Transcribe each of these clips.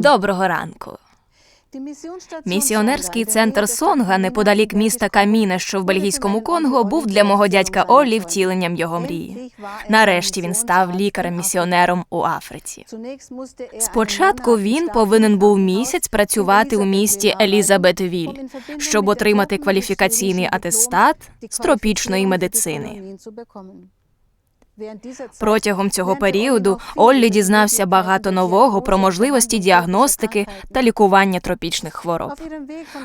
Доброго ранку. Місіонерський центр Сонга неподалік міста Каміне, що в бельгійському Конго, був для мого дядька Оллі втіленням його мрії. Нарешті він став лікарем-місіонером у Африці. Спочатку він повинен був місяць працювати у місті Елізабетвіль, щоб отримати кваліфікаційний атестат з тропічної медицини. Протягом цього періоду Оллі дізнався багато нового про можливості діагностики та лікування тропічних хвороб.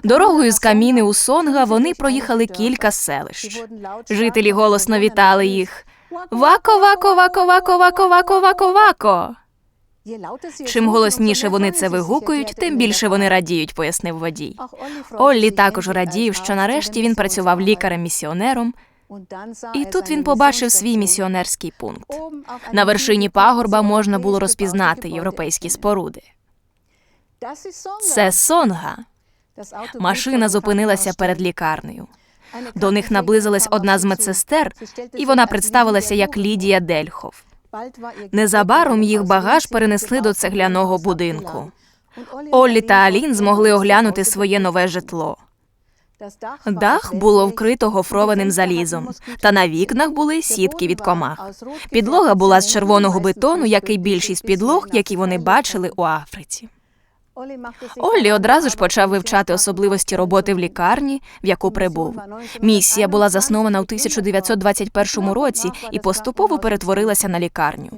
Дорогою з каміни у Сонга вони проїхали кілька селищ. Жителі голосно вітали їх. Вако, вако, вако, вако, вако, вако, вако, вако. Чим голосніше вони це вигукують, тим більше вони радіють, пояснив водій. Оллі також радів, що нарешті він працював лікарем-місіонером, і тут він побачив свій місіонерський пункт. На вершині пагорба можна було розпізнати європейські споруди. Це Сонга. Машина зупинилася перед лікарнею. До них наблизилась одна з медсестер, і вона представилася як Лідія Дельхов. Незабаром їх багаж перенесли до цегляного будинку. Оллі та Алін змогли оглянути своє нове житло. Дах було вкрито гофрованим залізом, та на вікнах були сітки від комах. Підлога була з червоного бетону, як і більшість підлог, які вони бачили у Африці. Оллі одразу ж почав вивчати особливості роботи в лікарні, в яку прибув. Місія була заснована у 1921 році і поступово перетворилася на лікарню.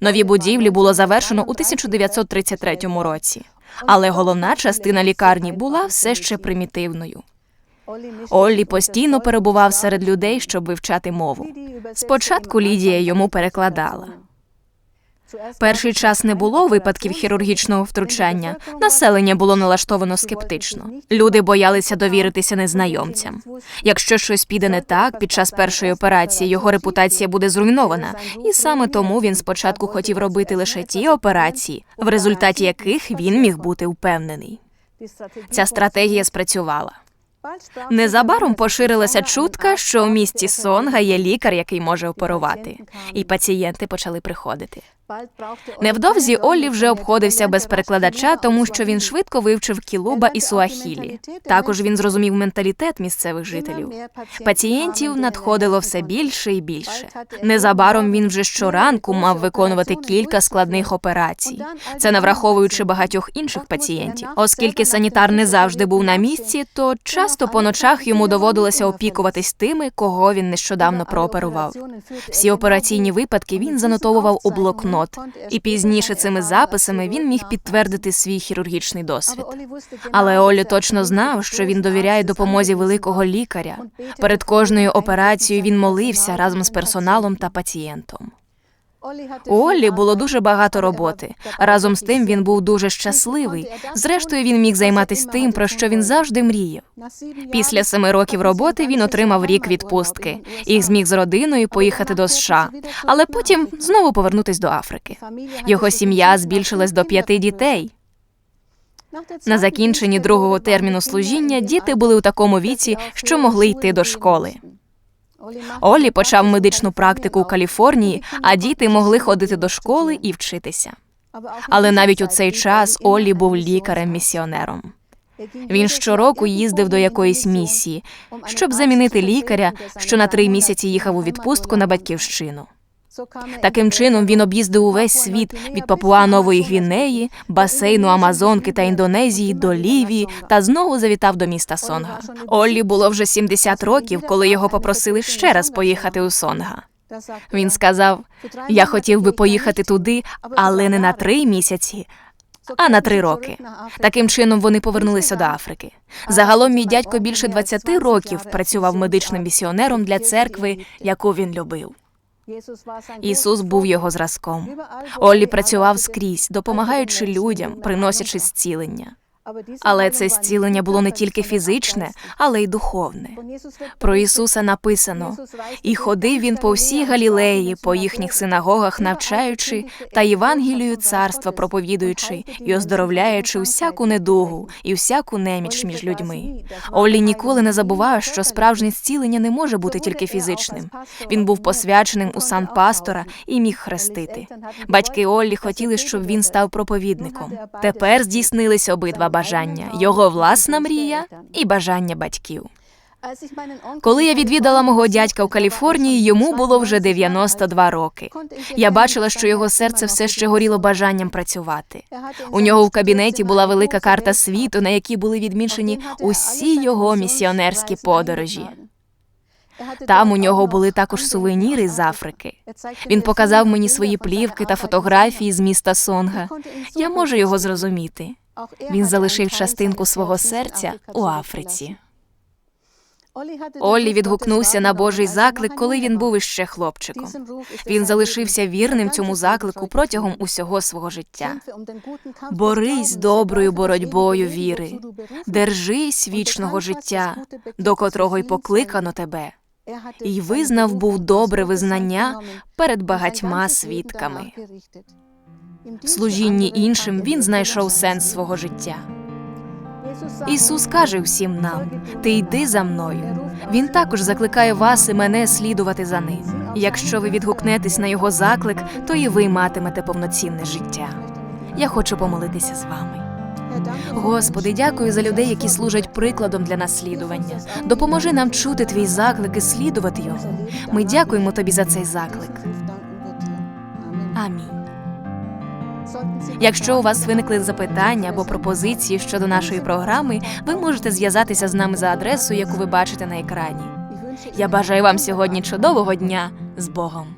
Нові будівлі було завершено у 1933 році. Але головна частина лікарні була все ще примітивною. Оллі постійно перебував серед людей, щоб вивчати мову. Спочатку Лідія йому перекладала. Перший час не було випадків хірургічного втручання. Населення було налаштовано скептично. Люди боялися довіритися незнайомцям. Якщо щось піде не так під час першої операції, його репутація буде зруйнована. І саме тому він спочатку хотів робити лише ті операції, в результаті яких він міг бути впевнений. Ця стратегія спрацювала. Незабаром поширилася чутка, що у місті Сонга є лікар, який може оперувати, і пацієнти почали приходити. Невдовзі Оллі вже обходився без перекладача, тому що він швидко вивчив кілуба і суахілі. Також він зрозумів менталітет місцевих жителів. Пацієнтів надходило все більше і більше. Незабаром він вже щоранку мав виконувати кілька складних операцій. Це не враховуючи багатьох інших пацієнтів. Оскільки санітар не завжди був на місці, то часто по ночах йому доводилося опікуватись тими, кого він нещодавно прооперував. Всі операційні випадки він занотовував у блокнот, і пізніше цими записами він міг підтвердити свій хірургічний досвід. Але Олі точно знав, що він довіряє допомозі великого лікаря. Перед кожною операцією він молився разом з персоналом та пацієнтом. У Оллі було дуже багато роботи. Разом з тим він був дуже щасливий. Зрештою, він міг займатися тим, про що він завжди мріяв. Після семи років роботи він отримав рік відпустки і зміг з родиною поїхати до США, але потім знову повернутись до Африки. Його сім'я збільшилась до п'яти дітей. На закінченні другого терміну служіння діти були у такому віці, що могли йти до школи. Оллі почав медичну практику у Каліфорнії, а діти могли ходити до школи і вчитися. Але навіть у цей час Олі був лікарем-місіонером. Він щороку їздив до якоїсь місії, щоб замінити лікаря, що на три місяці їхав у відпустку на батьківщину. Таким чином він об'їздив увесь світ від Папуа Нової Гвінеї, басейну Амазонки та Індонезії до Лівії та знову завітав до міста Сонга. Оллі було вже 70 років, коли його попросили ще раз поїхати у Сонга. Він сказав: Я хотів би поїхати туди, але не на три місяці. А на три роки таким чином вони повернулися до Африки. Загалом мій дядько більше 20 років працював медичним місіонером для церкви, яку він любив. Ісус був його зразком. Оллі працював скрізь, допомагаючи людям, приносячи зцілення. Але це зцілення було не тільки фізичне, але й духовне. Про Ісуса написано: і ходив він по всій Галілеї, по їхніх синагогах навчаючи та Євангелію царства проповідуючи і оздоровляючи всяку недугу і всяку неміч між людьми. Оллі ніколи не забував, що справжнє зцілення не може бути тільки фізичним. Він був посвяченим у сан пастора і міг хрестити. Батьки Оллі хотіли, щоб він став проповідником. Тепер здійснились обидва бажання: його власна мрія і бажання батьків. Коли я відвідала мого дядька в Каліфорнії, йому було вже 92 роки. Я бачила, що його серце все ще горіло бажанням працювати. У нього в кабінеті була велика карта світу, на якій були відмічені усі його місіонерські подорожі. Там у нього були також сувеніри з Африки. Він показав мені свої плівки та фотографії з міста Сонга. Я можу його зрозуміти. Він залишив частинку свого серця у Африці. Оллі відгукнувся на Божий заклик, коли він був іще хлопчиком. Він залишився вірним цьому заклику протягом усього свого життя. Борись доброю боротьбою віри, держись вічного життя, до котрого й покликано тебе, і визнав був добре визнання перед багатьма свідками. В служінні іншим він знайшов сенс свого життя. Ісус каже всім нам: Ти йди за мною. Він також закликає вас і мене слідувати за ним. Якщо ви відгукнетесь на його заклик, то і ви матимете повноцінне життя. Я хочу помолитися з вами. Господи, дякую за людей, які служать прикладом для наслідування. Допоможи нам чути твій заклик і слідувати його. Ми дякуємо тобі за цей заклик. Амінь. Якщо у вас виникли запитання або пропозиції щодо нашої програми, ви можете зв'язатися з нами за адресою, яку ви бачите на екрані. Я бажаю вам сьогодні чудового дня з Богом.